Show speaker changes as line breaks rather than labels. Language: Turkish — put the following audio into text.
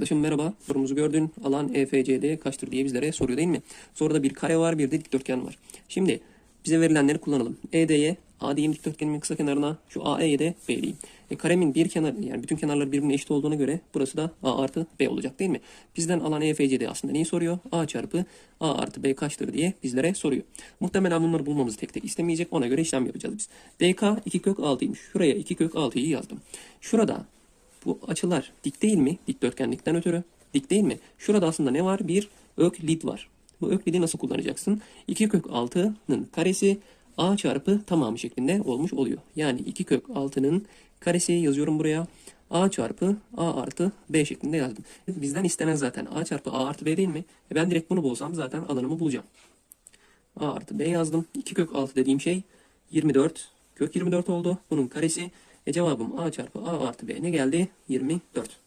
Arkadaşım merhaba. Sorumuzu gördün. Alan EFCD kaçtır diye bizlere soruyor değil mi? Soruda bir kare var bir de dikdörtgen var. Şimdi bize verilenleri kullanalım. ED'ye A diyeyim dikdörtgenimin kısa kenarına şu AE'ye de B diyeyim. E, karemin bir kenar yani bütün kenarlar birbirine eşit olduğuna göre burası da A artı B olacak değil mi? Bizden alan EFCD aslında neyi soruyor? A çarpı A artı B kaçtır diye bizlere soruyor. Muhtemelen bunları bulmamızı tek tek istemeyecek. Ona göre işlem yapacağız biz. DK 2 kök 6'ymış. Şuraya 2 kök 6'yı yazdım. Şurada bu açılar dik değil mi? Dikdörtgenlikten ötürü. Dik değil mi? Şurada aslında ne var? Bir öklit var. Bu öklidi nasıl kullanacaksın? 2 kök 6'nın karesi a çarpı tamamı şeklinde olmuş oluyor. Yani 2 kök 6'nın karesi yazıyorum buraya. a çarpı a artı b şeklinde yazdım. Bizden istenen zaten a çarpı a artı b değil mi? E ben direkt bunu bulsam zaten alanımı bulacağım. a artı b yazdım. 2 kök 6 dediğim şey 24 kök 24 oldu. Bunun karesi. E cevabım a çarpı a artı b ne geldi? 24.